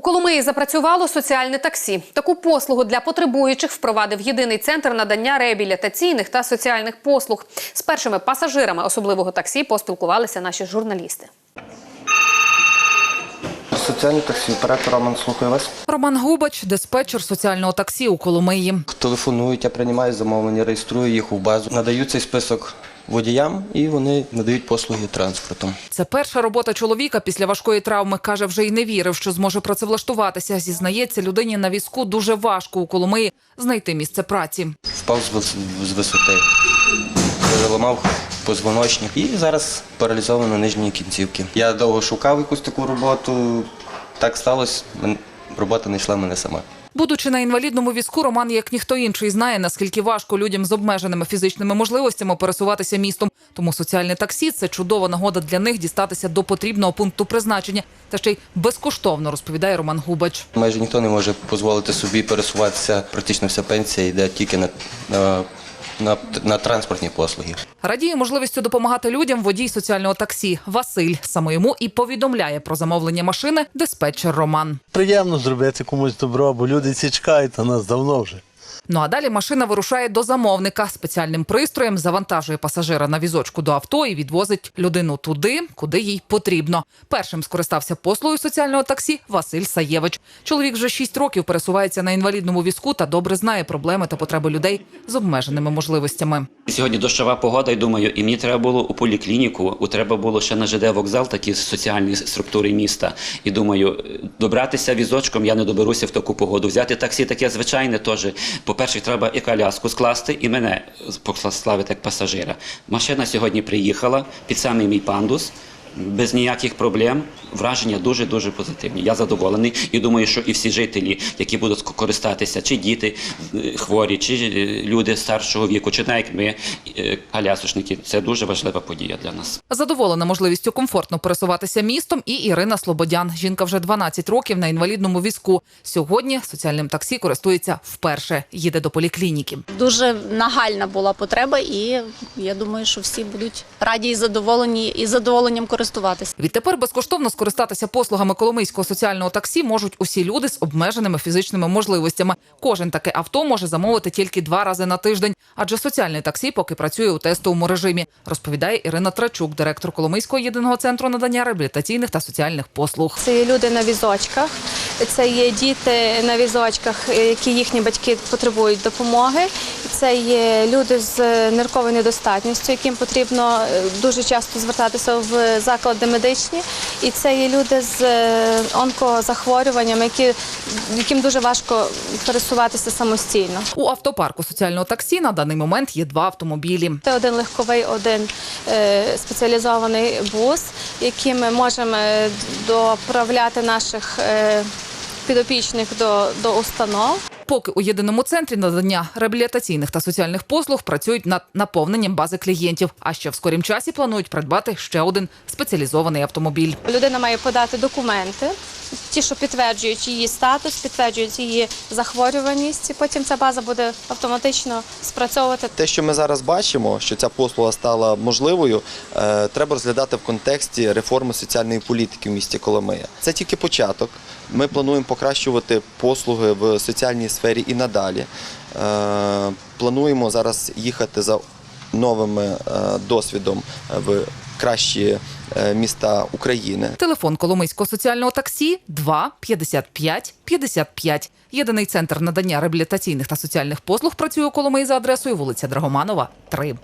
У Коломиї запрацювало соціальне таксі. Таку послугу для потребуючих впровадив єдиний центр надання реабілітаційних та соціальних послуг. З першими пасажирами особливого таксі поспілкувалися наші журналісти. Соціальне таксі, оператор Роман, слухаю вас. Роман Губач, диспетчер соціального таксі у Коломиї. Телефонують, я приймаю замовлення, реєструю їх у базу, надаю цей список водіям і вони надають послуги транспортом. Це перша робота чоловіка після важкої травми. каже, вже й не вірив, що зможе працевлаштуватися. Зізнається, людині на візку дуже важко у Коломиї знайти місце праці. Впав з, висоти, переламав позвоночник і зараз паралізовано нижні кінцівки. Я довго шукав якусь таку роботу. Так сталося, робота не йшла мене сама. Будучи на інвалідному візку, Роман, як ніхто інший, знає, наскільки важко людям з обмеженими фізичними можливостями пересуватися містом. Тому соціальне таксі це чудова нагода для них дістатися до потрібного пункту призначення. Та ще й безкоштовно розповідає Роман Губач. Майже ніхто не може дозволити собі пересуватися. Практично вся пенсія йде тільки на, на, на, транспортні послуги. Радіє можливістю допомагати людям водій соціального таксі Василь. Саме йому і повідомляє про замовлення машини диспетчер Роман. Приємно зробити комусь добро, бо люди ці чекають на нас давно вже. Ну а далі машина вирушає до замовника. Спеціальним пристроєм завантажує пасажира на візочку до авто і відвозить людину туди, куди їй потрібно. Першим скористався послугою соціального таксі Василь Саєвич. Чоловік вже 6 років пересувається на інвалідному візку та добре знає проблеми та потреби людей з обмеженими можливостями. Сьогодні дощова погода, і думаю, і мені треба було у поліклініку, у треба було ще на ЖД вокзал, такі соціальні структури міста. І думаю, добратися візочком я не доберуся в таку погоду. Взяти таксі таке звичайне теж. По-перше, треба і коляску скласти, і мене пославити як пасажира. Машина сьогодні приїхала під самий мій пандус. Без ніяких проблем враження дуже дуже позитивні. Я задоволений і думаю, що і всі жителі, які будуть користатися, чи діти е, хворі, чи е, люди старшого віку, чи навіть ми, е, колясочники, це дуже важлива подія для нас. Задоволена можливістю комфортно пересуватися містом і Ірина Слободян. Жінка вже 12 років на інвалідному візку. Сьогодні соціальним таксі користується вперше. Їде до поліклініки. Дуже нагальна була потреба, і я думаю, що всі будуть раді і задоволені і задоволенням користуватися. Відтепер безкоштовно скористатися послугами Коломийського соціального таксі можуть усі люди з обмеженими фізичними можливостями. Кожен таке авто може замовити тільки два рази на тиждень, адже соціальне таксі поки працює у тестовому режимі, розповідає Ірина Трачук, директор Коломийського єдиного центру надання реабілітаційних та соціальних послуг. Це є люди на візочках, це є діти на візочках, які їхні батьки потребують допомоги. Це є люди з нирковою недостатністю, яким потрібно е, дуже часто звертатися в заклади медичні. І це є люди з е, онкозахворюваннями, які, яким дуже важко пересуватися самостійно. У автопарку соціального таксі на даний момент є два автомобілі. Це один легковий, один е, спеціалізований бус, яким ми можемо е, доправляти наших е, підопічних до, до установ. Поки у єдиному центрі надання реабілітаційних та соціальних послуг працюють над наповненням бази клієнтів. А ще в скорім часі планують придбати ще один спеціалізований автомобіль. Людина має подати документи, ті, що підтверджують її статус, підтверджують її захворюваність. І потім ця база буде автоматично спрацьовувати. Те, що ми зараз бачимо, що ця послуга стала можливою, е, треба розглядати в контексті реформи соціальної політики в місті Коломия. Це тільки початок. Ми плануємо покращувати послуги в соціальній сфері і надалі. Е, Плануємо зараз їхати за новим е, досвідом в кращі е, міста України. Телефон Коломийського соціального таксі 2 55 55. Єдиний центр надання реабілітаційних та соціальних послуг працює у Коломиї за адресою вулиця Драгоманова, 3.